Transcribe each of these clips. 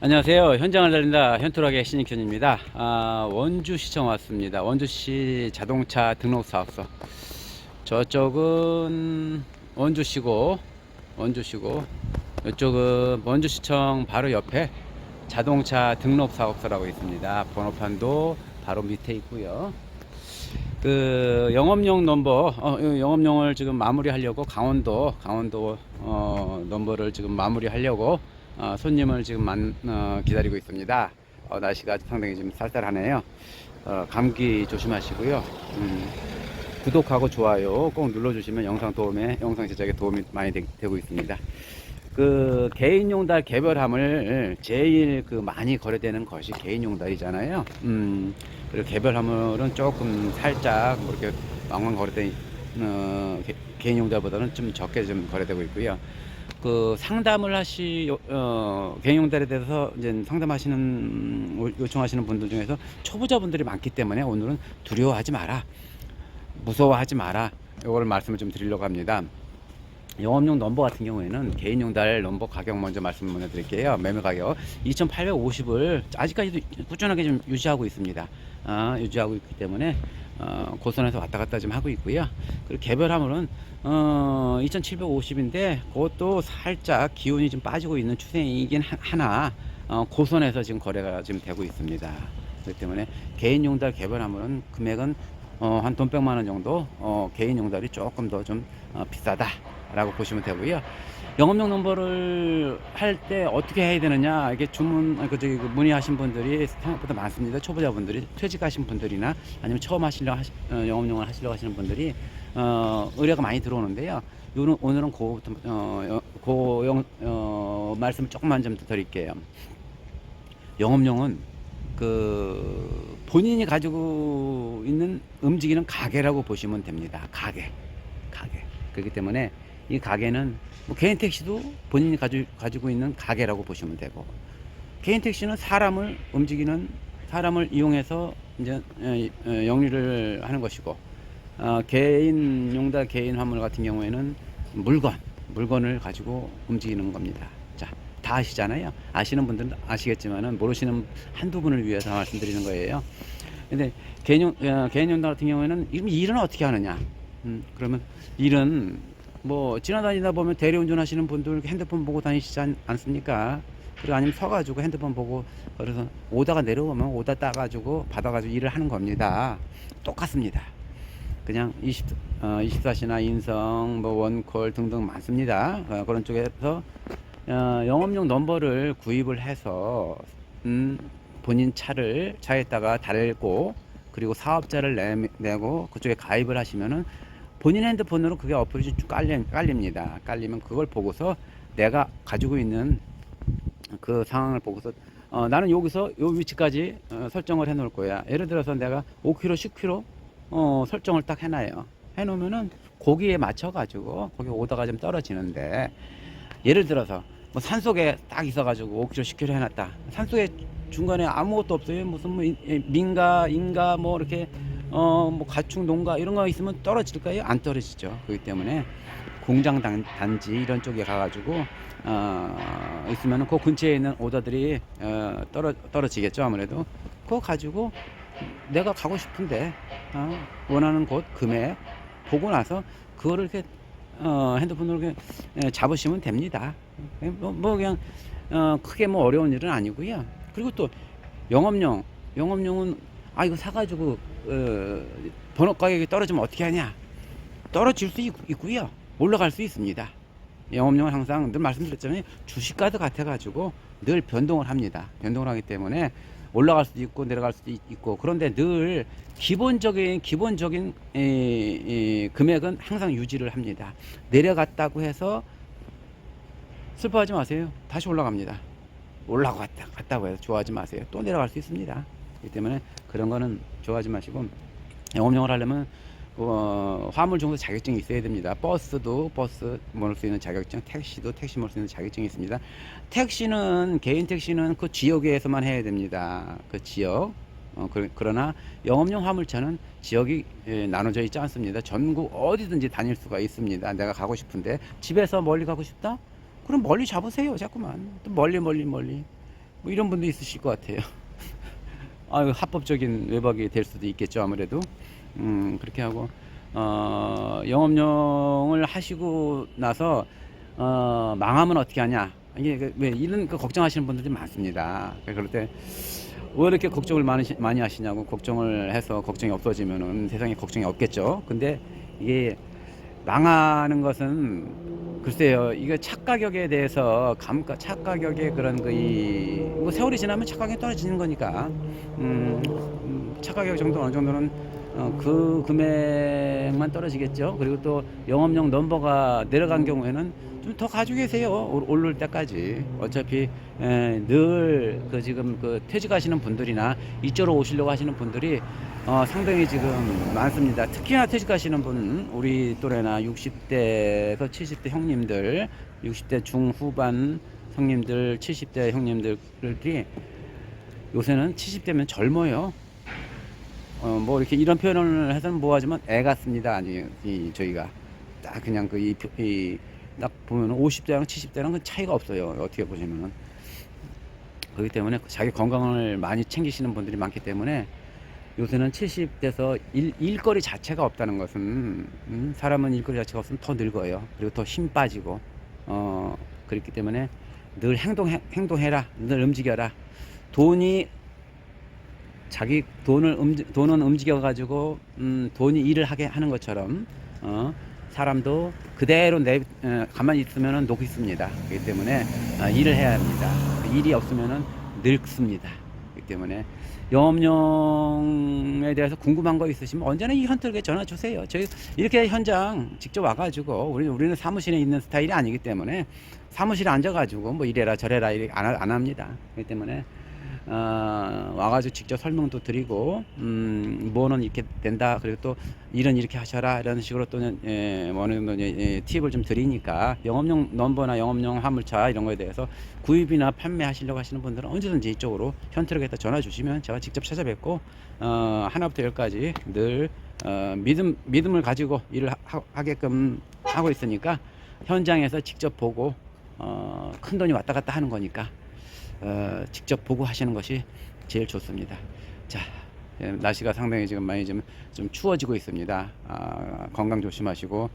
안녕하세요. 현장을 달린다 현토락의 신익현입니다. 아, 원주시청 왔습니다. 원주시 자동차 등록 사업소. 저쪽은 원주시고, 원주시고, 이쪽은 원주시청 바로 옆에 자동차 등록 사업소라고 있습니다. 번호판도 바로 밑에 있고요. 그 영업용 넘버, 어, 이 영업용을 지금 마무리하려고 강원도, 강원도 어, 넘버를 지금 마무리하려고 어, 손님을 지금 만, 어, 기다리고 있습니다. 어, 날씨가 상당히 좀 쌀쌀하네요. 어, 감기 조심하시고요. 음, 구독하고 좋아요 꼭 눌러주시면 영상 도움에 영상 제작에 도움이 많이 되, 고 있습니다. 그 개인용 달 개별함을 제일 그 많이 거래되는 것이 개인용 달이잖아요. 음, 그리고 개별함물은 조금 살짝 뭐 이렇게 왕왕 거래된 어, 개, 개인용 달보다는 좀 적게 좀 거래되고 있고요. 그 상담을 하시 어, 개인용 달에 대해서 이제 상담하시는 음, 요청하시는 분들 중에서 초보자분들이 많기 때문에 오늘은 두려워하지 마라. 무서워하지 마라. 이걸 말씀을 좀 드리려고 합니다. 영업용 넘버 같은 경우에는 개인용 달 넘버 가격 먼저 말씀 먼저 드릴게요. 매매 가격 2,850을 아직까지도 꾸준하게 좀 유지하고 있습니다. 아, 유지하고 있기 때문에 어, 고선에서 왔다 갔다 좀 하고 있고요. 그리고 개별화물은 어, 2,750인데 그것도 살짝 기운이 좀 빠지고 있는 추세이긴 하- 하나 어, 고선에서 지금 거래가 지금 되고 있습니다. 그렇기 때문에 개인 용 달 개별화물은 금액은 어, 한 돈 100만 원 정도 어, 개인 용 달이 조금 더 좀 어, 비싸다 라고 보시면 되고요. 영업용 넘버를 할 때 어떻게 해야 되느냐 이게 주문 아, 그 저기 그 문의하신 분들이 생각보다 많습니다. 초보자분들이 퇴직하신 분들이나 아니면 처음 하시려 하시, 어, 영업용을 하시려고 하시는 분들이 어, 의뢰가 많이 들어오는데요. 요는 오늘은 그부터 어, 고영 어, 말씀 조금만 좀 드릴게요. 영업용은 그 본인이 가지고 있는 움직이는 가게라고 보시면 됩니다. 가게, 가게. 그렇기 때문에 이 가게는 뭐 개인 택시도 본인이 가지, 가지고 있는 가게라고 보시면 되고 개인 택시는 사람을 움직이는 사람을 이용해서 이제 어, 어, 영리를 하는 것이고 어, 개인 용달 개인 화물 같은 경우에는 물건 물건을 가지고 움직이는 겁니다. 자, 다 아시잖아요. 아시는 분들은 아시겠지만은 모르시는 한두 분을 위해서 말씀드리는 거예요. 근데 개인 용 어, 개인 용달 같은 경우에는 이럼 일은 어떻게 하느냐? 음, 그러면 일은 뭐 지나다니다 보면 대리운전 하시는 분들 핸드폰 보고 다니시지 않, 않습니까? 그리고 아니면 서가지고 핸드폰 보고 그래서 오다가 내려오면 오다 따가지고 받아가지고 일을 하는 겁니다. 똑같습니다. 그냥 20, 어, 24시나 인성, 뭐 원콜 등등 많습니다. 어, 그런 쪽에서 어, 영업용 넘버를 구입을 해서 음, 본인 차를 차에다가 달고 그리고 사업자를 내, 내고 그쪽에 가입을 하시면은 본인 핸드폰으로 그게 어플이 쭉 깔리, 깔립니다. 깔리면 그걸 보고서 내가 가지고 있는 그 상황을 보고서 어, 나는 여기서 요 위치까지 어, 설정을 해 놓을 거야. 예를 들어서 내가 5km, 10km 어, 설정을 딱 해놔요. 해놓으면은 거기에 맞춰가지고 거기 오다가 좀 떨어지는데 예를 들어서 뭐 산속에 딱 있어가지고 5km, 10km 해놨다. 산속에 중간에 아무것도 없어요. 무슨 뭐 인- 이- 민가, 인가 뭐 이렇게 어 뭐 가축 농가 이런 거 있으면 떨어질까요? 안 떨어지죠. 그렇기 때문에 공장 단, 단지 이런 쪽에 가가지고 어 있으면은 그 근처에 있는 오다들이 어 떨어 떨어지겠죠 아무래도 그거 가지고 내가 가고 싶은데 어, 원하는 곳 금액 보고 나서 그거를 이렇게 어, 핸드폰으로 이렇게 예, 잡으시면 됩니다. 예, 뭐, 뭐 그냥 어, 크게 뭐 어려운 일은 아니고요. 그리고 또 영업용 영업용은 아 이거 사가지고 어, 번호 가격이 떨어지면 어떻게 하냐? 떨어질 수 있, 있고요. 올라갈 수 있습니다. 영업용은 항상 늘 말씀드렸잖아요. 주식카드 같아 가지고 늘 변동을 합니다. 변동을 하기 때문에 올라갈 수도 있고 내려갈 수도 있- 있고 그런데 늘 기본적인 기본적인 에, 에, 금액은 항상 유지를 합니다. 내려갔다고 해서 슬퍼하지 마세요. 다시 올라갑니다. 올라갔다 갔다고 해서 좋아하지 마세요. 또 내려갈 수 있습니다. 그렇기 때문에 그런 거는 좋아하지 마시고 영업용을 하려면 어, 화물 정도 자격증이 있어야 됩니다. 버스도 버스 몰 수 있는 자격증, 택시도 택시 몰 수 있는 자격증이 있습니다. 택시는 개인 택시는 그 지역에서만 해야 됩니다. 그 지역. 어, 그, 그러나 영업용 화물차는 지역이 예, 나눠져 있지 않습니다. 전국 어디든지 다닐 수가 있습니다. 내가 가고 싶은데 집에서 멀리 가고 싶다? 그럼 멀리 잡으세요. 자꾸만 또 멀리 멀리 멀리 뭐 이런 분도 있으실 것 같아요. 아유, 합법적인 외박이 될 수도 있겠죠, 아무래도. 음, 그렇게 하고, 어, 영업용을 하시고 나서, 어, 망하면 어떻게 하냐. 이게, 그- 왜, 이런 그 걱정하시는 분들이 많습니다. 그럴 때, 왜 이렇게 걱정을 많이, 많이 하시냐고, 걱정을 해서 걱정이 없어지면은 세상에 걱정이 없겠죠. 근데 이게 망하는 것은 글쎄요, 이거 착가격에 대해서 감가 착가격의 그런 그이뭐 세월이 지나면 착가격이 떨어지는 거니까. 음, 음, 착가격 정도 어느 정도는 어, 그 금액만 떨어지겠죠. 그리고 또 영업용 넘버가 내려간 경우에는 좀 더 가지고 계세요. 올- 오를 때까지 어차피 늘 그 지금 그 퇴직하시는 분들이나 이쪽으로 오시려고 하시는 분들이 어, 상당히 지금 많습니다. 특히나 퇴직하시는 분, 우리 또래나 60대에서 70대 형님들, 60대 중후반 형님들, 70대 형님들이 요새는 70대면 젊어요. 어, 뭐 이렇게 이런 표현을 해서는 뭐하지만 애 같습니다. 아니, 이, 저희가 딱 그냥 그, 이, 표- 이, 딱 보면 50대랑 70대랑 그 차이가 없어요. 어떻게 보시면은. 그렇기 때문에 자기 건강을 많이 챙기시는 분들이 많기 때문에 요새는 70대에서 일, 일거리 자체가 없다는 것은 음, 사람은 일거리 자체가 없으면 더 늙어요. 그리고 더 힘 빠지고 어 그렇기 때문에 늘 행동 행동해라, 늘 움직여라. 돈이 자기 돈을 움직 돈은 움직여 가지고 음, 돈이 일을 하게 하는 것처럼 어 사람도 그대로 내 어, 가만히 있으면은 녹습니다. 그렇기 때문에 아, 일을 해야 합니다. 일이 없으면은 늙습니다. 그렇기 때문에 영업용에 대해서 궁금한 거 있으시면 언제나 이 현털에 전화 주세요. 저희 이렇게 현장 직접 와가지고 우리 우리는 사무실에 있는 스타일이 아니기 때문에 사무실에 앉아가지고 뭐 이래라 저래라 이렇게 안, 하- 안 합니다. 그렇기 때문에 어, 와가지고 직접 설명도 드리고 음, 뭐는 이렇게 된다. 그리고 또 일은 이렇게 하셔라. 이런 식으로 또는 예, 뭐 어느 정도 이제, 예, 팁을 좀 드리니까 영업용 넘버나 영업용 화물차 이런 거에 대해서 구입이나 판매하시려고 하시는 분들은 언제든지 이쪽으로 현트럭에다 전화 주시면 제가 직접 찾아뵙고 어, 하나부터 열까지 늘 어, 믿음 믿음을 가지고 일을 하, 하게끔 하고 있으니까 현장에서 직접 보고 어, 큰 돈이 왔다 갔다 하는 거니까 어, 직접 보고 하시는 것이 제일 좋습니다. 자, 예, 날씨가 상당히 지금 많이 좀, 좀 추워지고 있습니다. 아, 건강 조심하시고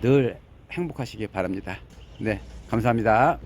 늘 행복하시기 바랍니다. 네, 감사합니다.